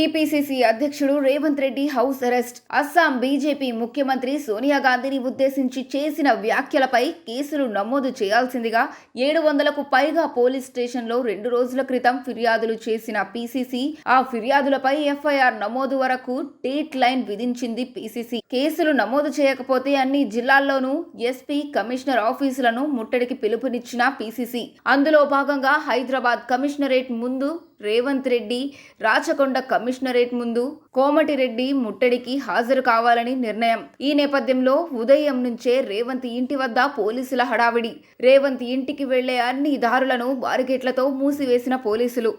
TPCC అధ్యక్షుడు Revanth Reddy house arrest. Assam BJP ముఖ్యమంత్రి సోనియా గాంధీని ఉద్దేశించి చేసిన వ్యాఖ్యలపై కేసులు నమోదు చేయాల్సిందిగా ఏడు వందలకు పైగా పోలీస్ స్టేషన్లో రెండు రోజుల క్రితం ఫిర్యాదులు చేసిన పీసీసీ ఆ ఫిర్యాదులపై ఎఫ్ఐఆర్ నమోదు వరకు డేట్ లైన్ విధించింది పీసీసీ. కేసులు నమోదు చేయకపోతే అన్ని జిల్లాల్లోనూ ఎస్పీ కమిషనర్ ఆఫీసులను ముట్టడికి పిలుపునిచ్చిన పీసీసీ. అందులో భాగంగా హైదరాబాద్ కమిషనరేట్ ముందు రేవంత్ రెడ్డి రాచకొండ కమిషనరేట్ ముందు కోమటిరెడ్డి ముట్టడికి హాజరు కావాలని నిర్ణయం. ఈ నేపథ్యంలో ఉదయం నుంచే రేవంత్ ఇంటి వద్ద పోలీసుల హడావిడి. రేవంత్ ఇంటికి వెళ్ళే అన్ని దారులను బారిగేట్లతో మూసివేసిన పోలీసులు.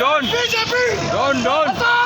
ডন ডন ডন ডন